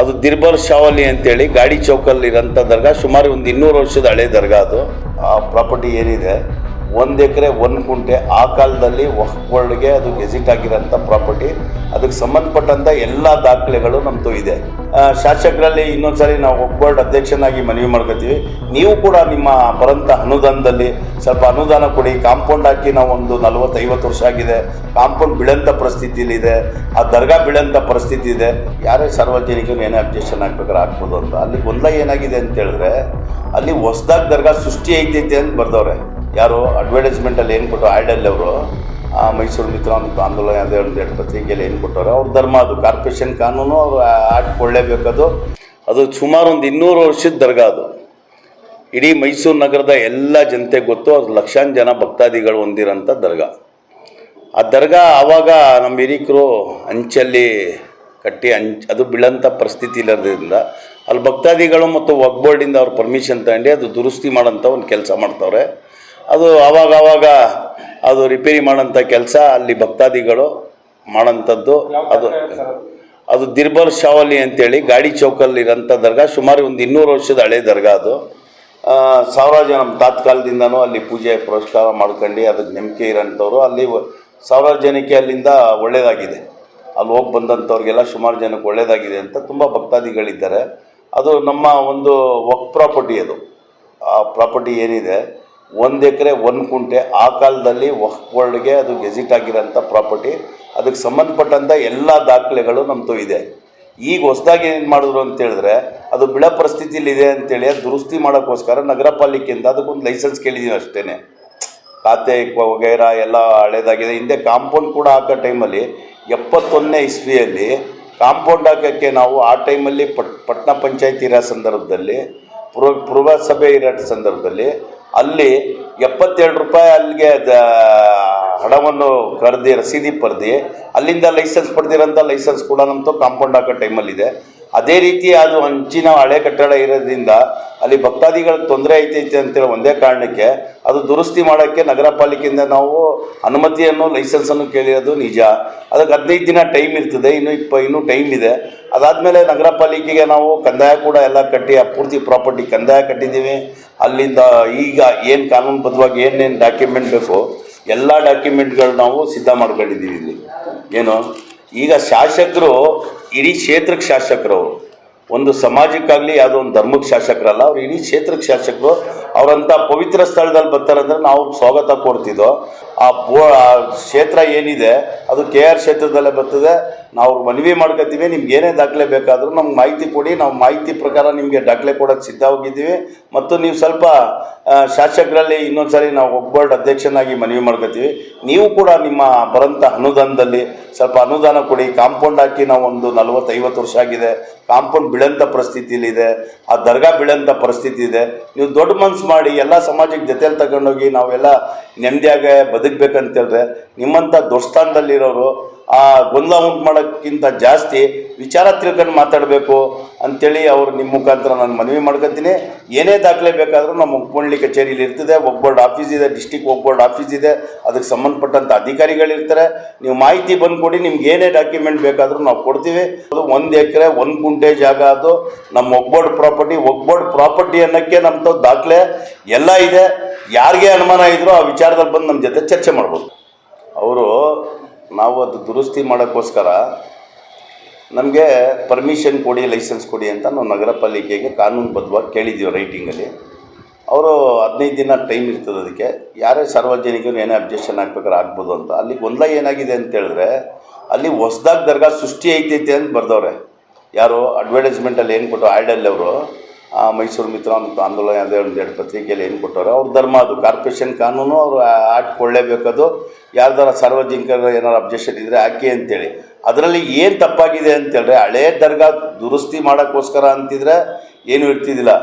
ಅದು ದಿರ್ಬರ್ ಶಾವಲಿ ಅಂತೇಳಿ ಗಾಡಿ ಚೌಕಲ್ಲಿ ಇರೋಂಥ ದರ್ಗಾ, ಸುಮಾರು ಒಂದು ಇನ್ನೂರು ವರ್ಷದ ಹಳೆ ದರ್ಗಾ ಅದು. ಆ ಪ್ರಾಪರ್ಟಿ ಏನಿದೆ ಒಂದು ಎಕರೆ, ಒಂದು ಕುಂಟೆ ಆ ಕಾಲದಲ್ಲಿ ಗೆ ಅದು ಗೆಜಿಟ್ ಆಗಿರೋಂಥ ಪ್ರಾಪರ್ಟಿ. ಅದಕ್ಕೆ ಸಂಬಂಧಪಟ್ಟಂಥ ಎಲ್ಲ ದಾಖಲೆಗಳು ನಮ್ಮದು ಇದೆ. ಶಾಸಕರಲ್ಲಿ ಶಾಸಕರಲ್ಲಿ ಇನ್ನೊಂದ್ಸರಿ ನಾವು ಒಕ್ಬೋರ್ಡ್ ಅಧ್ಯಕ್ಷನಾಗಿ ಮನವಿ ಮಾಡ್ಕೋತೀವಿ. ನೀವು ಕೂಡ ನಿಮ್ಮ ಬರೋಂಥ ಅನುದಾನದಲ್ಲಿ ಸ್ವಲ್ಪ ಅನುದಾನ ಕೊಡಿ. ಕಾಂಪೌಂಡ್ ಹಾಕಿ ನಾವು ಒಂದು ನಲವತ್ತೈವತ್ತು ವರ್ಷ ಆಗಿದೆ. ಕಾಂಪೌಂಡ್ ಬೀಳಂಥ ಪರಿಸ್ಥಿತಿಲಿದೆ ಆ ದರ್ಗಾ ಬೀಳೋಂಥ ಪರಿಸ್ಥಿತಿ ಇದೆ ಯಾರೇ ಸಾರ್ವಜನಿಕರು ಏನೇ ಅಬ್ಜೆಕ್ಷನ್ ಹಾಕ್ಬೇಕಾದ್ರೆ ಹಾಕ್ಬೋದು ಅಂತ. ಅಲ್ಲಿ ಗೊಂದಲ ಏನಾಗಿದೆ ಅಂತೇಳಿದ್ರೆ ಅಲ್ಲಿ ಹೊಸ್ದಾಗಿ ದರ್ಗಾ ಸೃಷ್ಟಿ ಐತೈತೆ ಅಂತ ಬರ್ದವ್ರೆ. ಯಾರು ಅಡ್ವರ್ಟೈಸ್ಮೆಂಟಲ್ಲಿ ಏನು ಕೊಟ್ಟರು ಆ್ಯಡಲ್ಲಿ ಅವರು, ಆ ಮೈಸೂರು ಮಿತ್ರ ಅಂತ ಆಂದೋಲನ ಅದೇ ಒಂದು ಎರಡು ಪತ್ರಿಕೆಯಲ್ಲಿ ಏನು ಕೊಟ್ಟವ್ರೆ, ಅವ್ರ ಧರ್ಮ ಅದು. ಕಾರ್ಪೊರೇಷನ್ ಕಾನೂನು, ಅವರು ಆಡ್ಕೊಳ್ಳೇಬೇಕದು ಅದು. ಸುಮಾರು ಒಂದು ಇನ್ನೂರು ವರ್ಷದ ದರ್ಗಾ ಅದು. ಇಡೀ ಮೈಸೂರು ನಗರದ ಎಲ್ಲ ಜನತೆ ಗೊತ್ತು, ಅದು ಲಕ್ಷಾಂತರ ಜನ ಭಕ್ತಾದಿಗಳು ಹೊಂದಿರೋಂಥ ದರ್ಗಾ. ಆ ದರ್ಗಾ ಆವಾಗ ನಮ್ಮ ಹಿರೀಕರು ಅಂಚಲ್ಲಿ ಕಟ್ಟಿ ಅಂಚ್, ಅದು ಬೀಳಂಥ ಪರಿಸ್ಥಿತಿ ಇಲ್ಲದ್ರಿಂದ ಅಲ್ಲಿ ಭಕ್ತಾದಿಗಳು ಮತ್ತು ವಕ್ಬೋರ್ಡಿಂದ ಅವ್ರ ಪರ್ಮಿಷನ್ ತಗೊಂಡು ಅದು ದುರಸ್ತಿ ಮಾಡೋಂಥ ಒಂದು ಕೆಲಸ ಮಾಡ್ತವ್ರೆ. ಅದು ಆವಾಗ ಆವಾಗ ಅದು ರಿಪೇರಿ ಮಾಡೋಂಥ ಕೆಲಸ ಅಲ್ಲಿ ಭಕ್ತಾದಿಗಳು ಮಾಡೋಂಥದ್ದು ಅದು ಅದು? ದಿರ್ಬರ್ ಶಾವಲಿ ಅಂತೇಳಿ ಗಾಡಿ ಚೌಕಲ್ಲಿ ಇರೋಂಥ ದರ್ಗಾ ಸುಮಾರು ಒಂದು ಇನ್ನೂರು ವರ್ಷದ ಹಳೆ ದರ್ಗಾ ಅದು. ಸಾವಿರ ಸಾವಿರಾರು ಜನ ನಮ್ಮ ತಾತ್ಕಾಲದಿಂದನೂ ಅಲ್ಲಿ ಪೂಜೆ ಪುರಸ್ಕಾರ ಮಾಡ್ಕೊಂಡು ಅದಕ್ಕೆ ನಂಬಿಕೆ ಇರೋಂಥವ್ರು. ಅಲ್ಲಿ ಸಾವಿರಾರು ಜನಕ್ಕೆ ಅಲ್ಲಿಂದ ಒಳ್ಳೆಯದಾಗಿದೆ ಅಲ್ಲಿ ಹೋಗಿ ಬಂದಂಥವ್ರಿಗೆಲ್ಲ ಸುಮಾರು ಜನಕ್ಕೆ ಒಳ್ಳೆಯದಾಗಿದೆ ಅಂತ ತುಂಬ ಭಕ್ತಾದಿಗಳಿದ್ದಾರೆ. ಅದು ನಮ್ಮ ಒಂದು ವಕ್ ಪ್ರಾಪರ್ಟಿ ಅದು. ಆ ಪ್ರಾಪರ್ಟಿ ಏನಿದೆ ಒಂದು ಎಕರೆ, ಒಂದು ಕುಂಟೆ, ಆ ಕಾಲದಲ್ಲಿ ವಕ್ಗೆ ಅದು ಗೆಜಿಟ್ ಆಗಿರೋಂಥ ಪ್ರಾಪರ್ಟಿ. ಅದಕ್ಕೆ ಸಂಬಂಧಪಟ್ಟಂಥ ಎಲ್ಲ ದಾಖಲೆಗಳು ನಮ್ಮದು ಇದೆ. ಈಗ ಹೊಸದಾಗಿ ಏನು ಮಾಡಿದ್ರು ಅಂತೇಳಿದ್ರೆ ಅದು ಬಿಳ ಪರಿಸ್ಥಿತಿಯಲ್ಲಿ ಇದೆ ಅಂತೇಳಿ ಅದು ದುರಸ್ತಿ ಮಾಡೋಕ್ಕೋಸ್ಕರ ನಗರ ಪಾಲಿಕೆಯಿಂದ ಅದಕ್ಕೊಂದು ಲೈಸೆನ್ಸ್ ಕೇಳಿದ್ದೀನಿ ಅಷ್ಟೇ ಖಾತೆ ವಗೈರಾ ಎಲ್ಲ ಹಳೇದಾಗಿದೆ. ಹಿಂದೆ ಕಾಂಪೌಂಡ್ ಕೂಡ ಹಾಕೋ ಟೈಮಲ್ಲಿ ಎಪ್ಪತ್ತೊಂದನೇ ಇಸ್ವಿಯಲ್ಲಿ ಕಾಂಪೌಂಡ್ ಹಾಕೋಕ್ಕೆ ನಾವು ಆ ಟೈಮಲ್ಲಿ ಪಟ್ ಪಟ್ಟಣ ಪಂಚಾಯತಿ ಇರೋ ಸಂದರ್ಭದಲ್ಲಿ, ಪುರ, ಪುರಸಭೆ ಇರೋ ಸಂದರ್ಭದಲ್ಲಿ ಅಲ್ಲಿ ಎಪ್ಪತ್ತೆರಡು ರೂಪಾಯಿ ಅಲ್ಲಿಗೆ ಹಣವನ್ನು ಕರೆದಿ ರಸೀದಿ ಪಡೆದು ಅಲ್ಲಿಂದ ಲೈಸೆನ್ಸ್ ಪಡೆದಿರೋಂಥ ಲೈಸೆನ್ಸ್ ಕೂಡ ನಮ್ಮದು ಕಾಂಪೌಂಡ್ ಹಾಕೋ ಟೈಮಲ್ಲಿದೆ ಅದೇ ರೀತಿ ಅದು ಹಂಚಿನ ಹಳೆ ಕಟ್ಟಡ ಇರೋದ್ರಿಂದ ಅಲ್ಲಿ ಭಕ್ತಾದಿಗಳಿಗೆ ತೊಂದರೆ ಐತೈತೆ ಅಂತೇಳಿ ಒಂದೇ ಕಾರಣಕ್ಕೆ ಅದು ದುರಸ್ತಿ ಮಾಡೋಕ್ಕೆ ನಗರ ಪಾಲಿಕೆಯಿಂದ ನಾವು ಅನುಮತಿಯನ್ನು ಲೈಸೆನ್ಸನ್ನು ಕೇಳಿರೋದು ನಿಜ. ಅದಕ್ಕೆ ಹದಿನೈದು ದಿನ ಟೈಮ್ ಇರ್ತದೆ, ಇನ್ನು ಇಪ್ಪ, ಇನ್ನೂ ಟೈಮ್ ಇದೆ. ಅದಾದಮೇಲೆ ನಗರ ಪಾಲಿಕೆಗೆ ನಾವು ಕಂದಾಯ ಕೂಡ ಎಲ್ಲ ಕಟ್ಟಿ ಆ ಪೂರ್ತಿ ಪ್ರಾಪರ್ಟಿ ಕಂದಾಯ ಕಟ್ಟಿದ್ದೀವಿ. ಅಲ್ಲಿಂದ ಈಗ ಏನು ಕಾನೂನುಬದ್ಧವಾಗಿ ಏನೇನು ಡಾಕ್ಯುಮೆಂಟ್ ಬೇಕು ಎಲ್ಲ ಡಾಕ್ಯುಮೆಂಟ್ಗಳು ನಾವು ಸಿದ್ಧ ಮಾಡ್ಕೊಂಡಿದ್ದೀವಿ ಇಲ್ಲಿ. ಏನು? ಈಗ ಶಾಸಕರು ಇಡೀ ಕ್ಷೇತ್ರಕ್ಕೆ ಶಾಸಕರು ಅವರು. ಒಂದು ಸಮಾಜಕ್ಕಾಗಲಿ ಯಾವುದೋ ಒಂದು ಧರ್ಮಕ್ಕೆ ಶಾಸಕರಲ್ಲ, ಅವ್ರು ಇಡೀ ಕ್ಷೇತ್ರಕ್ಕೆ ಶಾಸಕರು. ಅವರಂಥ ಪವಿತ್ರ ಸ್ಥಳದಲ್ಲಿ ಬರ್ತಾರಂದ್ರೆ ನಾವು ಸ್ವಾಗತ ಕೊಡ್ತಿದ್ದೋ ಆ ಬೋ ಆ ಕ್ಷೇತ್ರ ಏನಿದೆ, ಅದು ಕೆ ಆರ್ ಕ್ಷೇತ್ರದಲ್ಲೇ ಬರ್ತದೆ ನಾವು ಮನವಿ ಮಾಡ್ಕೊತೀವಿ, ನಿಮ್ಗೆ ಏನೇ ದಾಖಲೆ ಬೇಕಾದರೂ ನಮ್ಗೆ ಮಾಹಿತಿ ಕೊಡಿ, ನಾವು ಮಾಹಿತಿ ಪ್ರಕಾರ ನಿಮಗೆ ದಾಖಲೆ ಕೊಡೋಕ್ಕೆ ಸಿದ್ಧವಾಗಿದ್ದೀವಿ ಮತ್ತು ನೀವು ಸ್ವಲ್ಪ ಶಾಸಕರಲ್ಲಿ ಇನ್ನೊಂದು ಸಾರಿ ನಾವು ಒಬ್ಬರ್ಡ್ ಅಧ್ಯಕ್ಷನಾಗಿ ಮನವಿ ಮಾಡ್ಕೊತೀವಿ. ನೀವು ಕೂಡ ನಿಮ್ಮ ಬರೋಂಥ ಅನುದಾನದಲ್ಲಿ ಸ್ವಲ್ಪ ಅನುದಾನ ಕೊಡಿ, ಕಾಂಪೌಂಡ್ ಹಾಕಿ ನಾವು ಒಂದು ನಲ್ವತ್ತೈವತ್ತು ವರ್ಷ ಆಗಿದೆ. ಕಾಂಪೌಂಡ್ ಬೀಳಂಥ ಪರಿಸ್ಥಿತಿಲಿದೆ ಆ ದರ್ಗಾ ಬೀಳಂಥ ಪರಿಸ್ಥಿತಿ ಇದೆ ನೀವು ದೊಡ್ಡ ಮನ್ಸು ಮಾಡಿ ಎಲ್ಲ ಸಮಾಜಕ್ಕೆ ಜೊತೆಯಲ್ಲಿ ತಗೊಂಡೋಗಿ ನಾವೆಲ್ಲ ನೆಮ್ಮದಿಯಾಗೆ ಬದುಕಬೇಕಂತೇಳಿದ್ರೆ ನಿಮ್ಮಂಥ ದೊಡ್ಡ ಸ್ಥಾನದಲ್ಲಿರೋರು ಆ ಗೊಂದಲ ಉಂಟು ಮಾಡೋಕ್ಕಿಂತ ಜಾಸ್ತಿ ವಿಚಾರ ತಿಳ್ಕೊಂಡು ಮಾತಾಡಬೇಕು ಅಂಥೇಳಿ ಅವರು ನಿಮ್ಮ ಮುಖಾಂತರ ನಾನು ಮನವಿ ಮಾಡ್ಕೊತೀನಿ. ಏನೇ ದಾಖಲೆ ಬೇಕಾದರೂ ನಮ್ಮ ಉಪ್ಪಳ್ಳಿ ಕಚೇರಿಯಲ್ಲಿ ಇರ್ತದೆ ಒಬ್ಬೋರ್ಡ್ ಆಫೀಸ್ ಇದೆ ಡಿಸ್ಟಿಕ್ ಒಬ್ಬೋರ್ಡ್ ಆಫೀಸ್ ಇದೆ, ಅದಕ್ಕೆ ಸಂಬಂಧಪಟ್ಟಂಥ ಅಧಿಕಾರಿಗಳಿರ್ತಾರೆ ನೀವು ಮಾಹಿತಿ ಬಂದು ಕೊಡಿ ನಿಮ್ಗೆ ಏನೇ ಡಾಕ್ಯುಮೆಂಟ್ ಬೇಕಾದರೂ ನಾವು ಕೊಡ್ತೀವಿ. ಅದು ಒಂದು ಎಕರೆ, ಒಂದು ಗುಂಟೆ ಜಾಗ ಅದು. ನಮ್ಮ ಒಬ್ಬೋರ್ಡ್ ಪ್ರಾಪರ್ಟಿ ಒಬ್ಬೋರ್ಡ್ ಪ್ರಾಪರ್ಟಿ ಅನ್ನೋಕ್ಕೆ ನಮ್ಮದು ದಾಖಲೆ ಎಲ್ಲ ಇದೆ. ಯಾರಿಗೆ ಅನುಮಾನ ಇದ್ರೂ ಆ ವಿಚಾರದಲ್ಲಿ ಬಂದು ನಮ್ಮ ಜೊತೆ ಚರ್ಚೆ ಮಾಡ್ಬೋದು. ಅವರು ನಾವು ಅದು ದುರಸ್ತಿ ಮಾಡೋಕ್ಕೋಸ್ಕರ ನಮಗೆ ಪರ್ಮಿಷನ್ ಕೊಡಿ ಲೈಸೆನ್ಸ್ ಕೊಡಿ ಅಂತ ನಾವು ನಗರ ಪಾಲಿಕೆಗೆ ಕಾನೂನುಬದ್ಧವಾಗಿ ಕೇಳಿದ್ದೀವಿ ರೈಟಿಂಗಲ್ಲಿ ಅವರು ಹದಿನೈದು ದಿನ ಟೈಮ್ ಇರ್ತದೆ ಅದಕ್ಕೆ. ಯಾರೇ ಸಾರ್ವಜನಿಕರು ಏನೇ ಅಬ್ಜೆಕ್ಷನ್ ಹಾಕ್ಬೇಕಾದ್ರೆ ಆಗ್ಬೋದು ಅಂತ. ಅಲ್ಲಿ ಗೊಂದಲ ಏನಾಗಿದೆ ಅಂತ ಹೇಳಿದ್ರೆ, ಅಲ್ಲಿ ಹೊಸ್ದಾಗಿ ದರ್ಗಾ ಸೃಷ್ಟಿ ಐತೈತೆ ಅಂತ ಬರ್ದವ್ರೆ. ಯಾರು ಅಡ್ವರ್ಟೈಸ್ಮೆಂಟಲ್ಲಿ ಏನು ಕೊಟ್ಟು ಆ್ಯಡಲ್ಲಿ ಅವರು. ಮೈಸೂರು ಮಿತ್ರ ಅಂತ ಆಂದೋಲನ ಅದೇ ಒಂದು ಎರಡು ಪತ್ರಿಕೆಯಲ್ಲಿ ಏನು ಕೊಟ್ಟವ್ರೆ, ಅವ್ರ ಧರ್ಮ ಅದು. ಕಾರ್ಪೊರೇಷನ್ ಕಾನೂನು ಅವರು ಆಡ್ಕೊಳ್ಳೇಬೇಕದು ಯಾರ್ದಾರ ಸಾರ್ವಜನಿಕರು ಏನಾರು ಅಬ್ಜೆಕ್ಷನ್ ಇದ್ದರೆ ಹಾಕಿ ಅಂತೇಳಿ. ಅದರಲ್ಲಿ ಏನು ತಪ್ಪಾಗಿದೆ ಅಂತೇಳಿದ್ರೆ ಹಳೇ ದರ್ಗಾ ದುರಸ್ತಿ ಮಾಡೋಕ್ಕೋಸ್ಕರ ಅಂತಿದ್ರೆ ಏನೂ ಇರ್ತಿದ್ದಿಲ್ಲ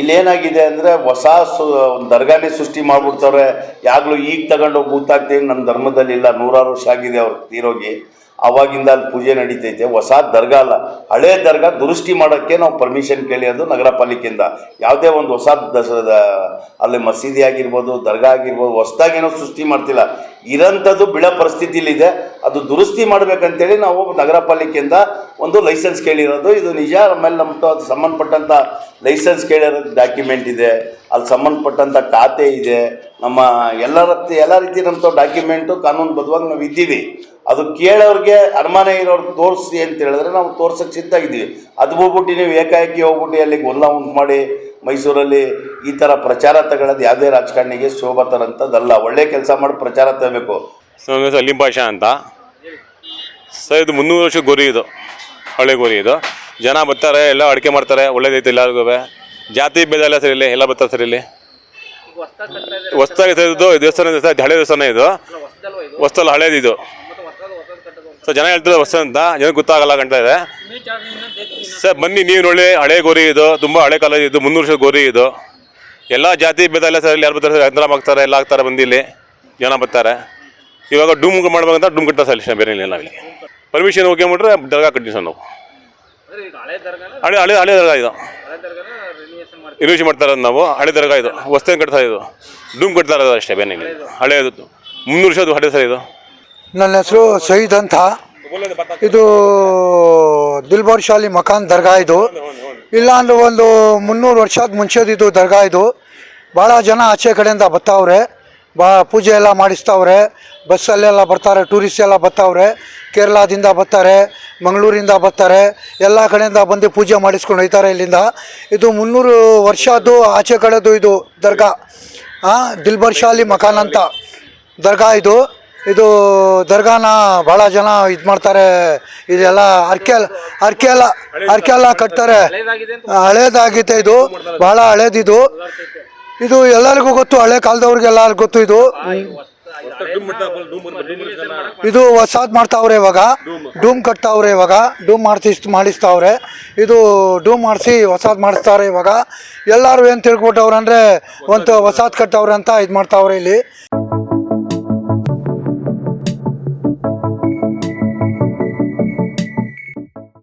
ಇಲ್ಲೇನಾಗಿದೆ ಅಂದರೆ ಹೊಸ ಸು, ಒಂದು ದರ್ಗಾನೇ ಸೃಷ್ಟಿ ಮಾಡಿಬಿಡ್ತವ್ರೆ. ಯಾಗಲೂ ಈಗ ತಗೊಂಡೋಗಿ ಬೂತಾಗ್ತೀವಿ ನಮ್ಮ ಧರ್ಮದಲ್ಲಿ ಇಲ್ಲ ನೂರಾರು ವರ್ಷ ಆಗಿದೆ ಅವ್ರು ತೀರೋಗಿ. ಅವಾಗಿಂದ ಅಲ್ಲಿ ಪೂಜೆ ನಡೀತೈತೆ. ಹೊಸ ದರ್ಗಾ ಅಲ್ಲ. ಹಳೆ ದರ್ಗಾ ದುರುಸ್ತಿ ಮಾಡೋಕ್ಕೆ ನಾವು ಪರ್ಮಿಷನ್ ಕೇಳಿರೋದು ನಗರ ಪಾಲಿಕೆಯಿಂದ. ಯಾವುದೇ ಒಂದು ಹೊಸ ದಸರದ ಅಲ್ಲಿ ಮಸೀದಿ ಆಗಿರ್ಬೋದು, ದರ್ಗಾ ಆಗಿರ್ಬೋದು ಹೊಸ್ದಾಗೇನೋ ಸೃಷ್ಟಿ ಮಾಡ್ತಿಲ್ಲ. ಇರೋಂಥದ್ದು ಬಿಳ ಪರಿಸ್ಥಿತಿಲಿದೆ. ಅದು ದುರುಸ್ತಿ ಮಾಡಬೇಕಂತೇಳಿ ನಾವು ನಗರ ಪಾಲಿಕೆಯಿಂದ ಒಂದು ಲೈಸೆನ್ಸ್ ಕೇಳಿರೋದು. ಇದು ನಿಜ, ಆಮೇಲೆ ನಮ್ಮ ಸಂಬಂಧಪಟ್ಟಂಥ ಲೈಸೆನ್ಸ್ ಕೇಳಿರೋ ಡಾಕ್ಯುಮೆಂಟ್ ಇದೆ. ಅಲ್ಲಿ ಸಂಬಂಧಪಟ್ಟಂಥ ಖಾತೆ ಇದೆ. ನಮ್ಮ ಎಲ್ಲ ಎಲ್ಲ ರೀತಿ ನಮ್ಮ ಡಾಕ್ಯುಮೆಂಟು ಕಾನೂನುಬದ್ಧವಾಗಿ ನಾವು ಇದ್ದೀವಿ. ಅದು ಕೇಳೋರಿಗೆ ಅನುಮಾನ ಇರೋರು ತೋರಿಸಿ ಅಂತ ಹೇಳಿದ್ರೆ ನಾವು ತೋರ್ಸಕ್ಕೆ ಇದ್ದೀವಿ ಅದು ಹೋಗ್ಬಿಟ್ಟು ನೀವು ಏಕಾಏಕಿ ಹೋಗ್ಬಿಟ್ಟು ಅಲ್ಲಿ ಗೊಲ್ಲ ಉಂಟು ಮಾಡಿ ಮೈಸೂರಲ್ಲಿ ಈ ಥರ ಪ್ರಚಾರ ತಗೊಳ್ಳೋದು ಯಾವುದೇ ರಾಜಕಾರಣಿಗೆ ಶೋಭಾ ತರಂಥದ್ದಲ್ಲ ಒಳ್ಳೆ ಕೆಲಸ ಮಾಡಿ ಪ್ರಚಾರ ತಗೋಬೇಕು ನನ್ನ ಹೆಸರು ಭಾಷಾ ಅಂತ. ಸರ್, ಇದು ಮುನ್ನೂರು ವರ್ಷ ಗುರಿ ಇದು. ಹಳೆ ಗುರಿ ಇದು. ಜನ ಬರ್ತಾರೆ, ಎಲ್ಲ ಅಡಿಕೆ ಮಾಡ್ತಾರೆ. ಒಳ್ಳೇದೈತೆ ಎಲ್ಲರಿಗೂ ಜಾತಿ ಭೇದ ಎಲ್ಲ ಸರಿ ಇಲ್ಲಿ ಎಲ್ಲ ಬರ್ತಾರೆ ಸರಿ ಇಲ್ಲಿ. ಹೊಸ್ದಾಗಿ ಇದು ದೇವಸ್ಥಾನ ಹಳೆ ದೇವಸ್ಥಾನ ಇದು. ಹೊಸ್ತಲ್ಲ ಹಳೇದು ಇದು. ಸರ್ ಜನ ಹೇಳ್ತಾರೆ ಹೊಸ ಅಂತ ಜನಕ್ಕೆ ಗೊತ್ತಾಗಲ್ಲ ಕಾಣ್ತಾ ಇದೆ. ಸರ್ ಬನ್ನಿ ನೀವು ನೋಡಿ ಹಳೆ ಗೋರಿ ಇದು ತುಂಬ ಹಳೆ ಕಾಲ ಇದು ಮುನ್ನೂರು ವರ್ಷದ ಗೋರಿ ಇದು. ಎಲ್ಲ ಜಾತಿ ಭೇದ ಎಲ್ಲ ಸರ್ ಯಾರು ಬರ್ತಾರೆ ಸರ್ ಯಂತ್ರ ಆಗ್ತಾರೆ ಎಲ್ಲ ಆಗ್ತಾರೆ ಬಂದು ಇಲ್ಲಿ. ಜನ ಬರ್ತಾರೆ. ಇವಾಗ ಡೂಮ್ ಮಾಡ್ಬೇಕಂತ ಡೂಮ್ ಕಟ್ಟ ಸಲ್ಯೂಷನ್ ಬೇರೆ ಇಲ್ಲ ನಾವಿಲ್ಲಿ. ಪರ್ಮಿಷನ್ ಓಕೆ ಮಾಡ್ರೆ ದರ್ಗಾ ಕಟ್ಟಿ ಸರ್ ನಾವು ಹಳೆ ಹಳೆ ಹಳೆ ದರ್ಗಾ ಇದು. ರಿನೋವೇಷನ್ ಮಾಡ್ತಾ ನಾವು. ಹಳೆ ದರ್ಗಾ ಇದು. ಹೊಸ್ತೇನು ಕಟ್ತಾ ಇದು ಡೂಮ್ ಕಟ್ತಾ ಇರೋದು ಅಷ್ಟೇ ಬೇನೆ ಹಳೆ ಹಳೆಯದು ಮುನ್ನೂರು ವರ್ಷದ್ದು ಹಳೆ ಸರ್ ಇದು. ನನ್ನ ಹೆಸರು ಸಯೀದ್ ಅಂತ. ಇದು ದಿಲ್ಬರ್ ಶಾಲಿ ಮಕಾನ್ ದರ್ಗಾ ಇದು. ಇಲ್ಲ ಅಂದ್ರೆ ಒಂದು ಮುನ್ನೂರು ವರ್ಷದ ಮುಂಚೆದು ಇದು ದರ್ಗಾ ಇದು. ಭಾಳ ಜನ ಆಚೆ ಕಡೆಯಿಂದ ಬರ್ತಾವ್ರೆ ಬಾ, ಪೂಜೆ ಎಲ್ಲ ಮಾಡಿಸ್ತಾವ್ರೆ. ಬಸ್ಸಲ್ಲೆಲ್ಲ ಬರ್ತಾರೆ ಟೂರಿಸ್ಟ್ ಎಲ್ಲ ಬರ್ತಾವ್ರೆ ಕೇರಳದಿಂದ ಬರ್ತಾರೆ ಮಂಗಳೂರಿಂದ ಬರ್ತಾರೆ, ಎಲ್ಲ ಕಡೆಯಿಂದ ಬಂದು ಪೂಜೆ ಮಾಡಿಸ್ಕೊಂಡು ಹೋಗ್ತಾರೆ ಇಲ್ಲಿಂದ. ಇದು ಮುನ್ನೂರು ವರ್ಷದ್ದು ಆಚೆ ಕಡೆದು ಇದು ದರ್ಗಾ ದಿಲ್ಬರ್ ಶಾಲಿ ಮಕಾನ್ ಅಂತ ದರ್ಗಾ ಇದು. ಇದು ದರ್ಗಾನ ಭಾಳ ಜನ ಇದು ಮಾಡ್ತಾರೆ. ಇದೆಲ್ಲ ಅರ್ಕೆ ಅರ್ಕೆ ಎಲ್ಲ ಅರ್ಕೆ ಕಟ್ತಾರೆ. ಹಳೇದಾಗಿದೆ ಇದು ಭಾಳ ಹಳೇದಿದು. ಇದು ಎಲ್ಲರಿಗೂ ಗೊತ್ತು, ಹಳೆ ಕಾಲದವ್ರಿಗೆಲ್ಲ ಗೊತ್ತು ಇದು. ಇದು ಹೊಸಾದ್ ಮಾಡ್ತಾವ್ರೆ ಇವಾಗ. ಡೂಮ್ ಕಟ್ತಾವ್ರೆ ಇವಾಗ. ಡೂಮ್ ಮಾಡಿಸ್ ಮಾಡಿಸ್ತಾವ್ರೆ. ಇದು ಡೂಮ್ ಮಾಡಿಸಿ ಹೊಸಾದ್ ಮಾಡಿಸ್ತಾವ್ರೆ ಇವಾಗ. ಎಲ್ಲರೂ ಏನು ತಿಳ್ಕೊಟ್ಟವ್ರೆ ಅಂದರೆ ಒಂದು ಹೊಸಾದ್ ಕಟ್ಟವ್ರೆ ಅಂತ ಇದು ಮಾಡ್ತಾವ್ರೆ ಇಲ್ಲಿ.